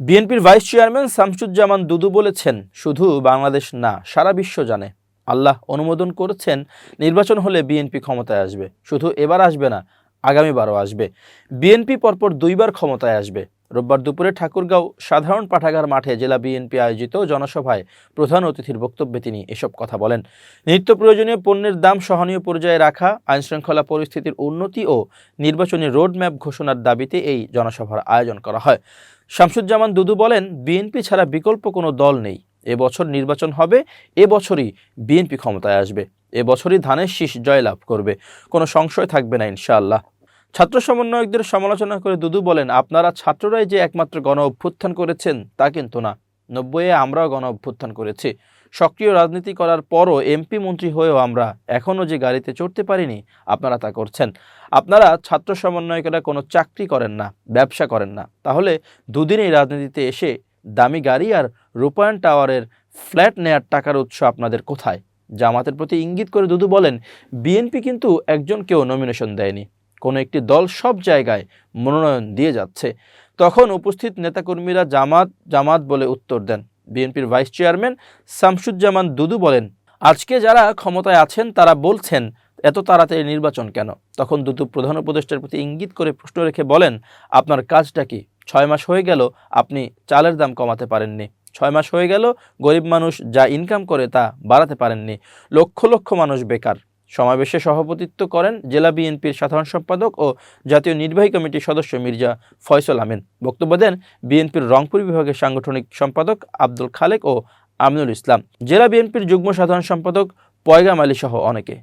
বিএনপির vice chairman Shamsuzzaman দুদু বলেছেন, শুধু বাংলাদেশ না, সারা বিশ্ব জানে। আল্লাহ অনুমোদন করেছেন, নির্বাচন হলে বিএনপি ক্ষমতায় আসবে। শুধু এবার আসবে না, আগামীবারও আসবে। বিএনপি পরপর দুইবার ক্ষমতায় আসবে। রোববার দুপুরে ঠাকুরগাঁও সাধারণ পাঠাগার মাঠে জেলা বিএনপি আয়োজিত জনসভায় প্রধান অতিথির বক্তব্যে তিনি এসব কথা বলেন। নিত্য প্রয়োজনীয় পণ্যের দাম সহনীয় পর্যায়ে রাখা, আইনশৃঙ্খলা পরিস্থিতির উন্নতি ও নির্বাচনী রোডম্যাপ ঘোষণার দাবিতে এই জনসভার আয়োজন করা হয়। শামসুজ্জামান দুদু বলেন, বিএনপি ছাড়া বিকল্প কোনো দল নেই। এবছর নির্বাচন হবে এবছরই বিএনপি ক্ষমতায় আসবে। এবছরই ধানের শীষ জয়লাভ করবে। কোনো সংশয় থাকবে না, ইনশাআল্লাহ। ছাত্র সমন্বয়কদের সমালোচনা করে দুদু বলেন, আপনারা ছাত্ররাই যে একমাত্র গণ অভ্যুত্থান করেছেন, তা কিন্তু না। নব্বইয়ে আমরাও গণ অভ্যুত্থান করেছি। সক্রিয় রাজনীতি করার পরও এমপি মন্ত্রী হয়েও আমরা এখনও যে গাড়িতে চড়তে পারিনি, আপনারা তা করছেন। আপনারা ছাত্র সমন্বয়কেরা কোনো চাকরি করেন না, ব্যবসা করেন না। তাহলে দুদিনেই রাজনীতিতে এসে দামি গাড়ি আর রূপায়ণ টাওয়ারের ফ্ল্যাট নেয়ার টাকার উৎস আপনাদের কোথায়? জামাতের প্রতি ইঙ্গিত করে দুদু বলেন, বিএনপি কিন্তু একজনকেও নমিনেশন দেয়নি। কোনো একটি দল সব জায়গায় মনোনয়ন দিয়ে যাচ্ছে। তখন উপস্থিত নেতাকর্মীরা জামাত জামাত বলে উত্তর দেন। বিএনপির ভাইস চেয়ারম্যান শামসুজ্জামান দুদু বলেন, আজকে যারা ক্ষমতায় আছেন, তারা বলছেন, এত তাড়াতাড়ি নির্বাচন কেন? তখন দুদু প্রধান উপদেষ্টার প্রতি ইঙ্গিত করে প্রশ্ন রেখে বলেন, আপনার কাজটা কি? ছয় মাস হয়ে গেল, আপনি চালের দাম কমাতে পারেননি। ছয় মাস হয়ে গেল, গরিব মানুষ যা ইনকাম করে তা বাড়াতে পারেননি। লক্ষ লক্ষ মানুষ বেকার। সমাবেশে সভাপতিত্ব করেন জেলা বিএনপির সাধারণ সম্পাদক ও জাতীয় নির্বাহী কমিটির সদস্য মির্জা ফয়সল আমিন। বক্তব্য দেন বিএনপির রংপুর বিভাগের সাংগঠনিক সম্পাদক আব্দুল খালেক ও আমিনুল ইসলাম। জেলা বিএনপির যুগ্ম সাধারণ সম্পাদক পয়গাম আলী সহ অনেকে।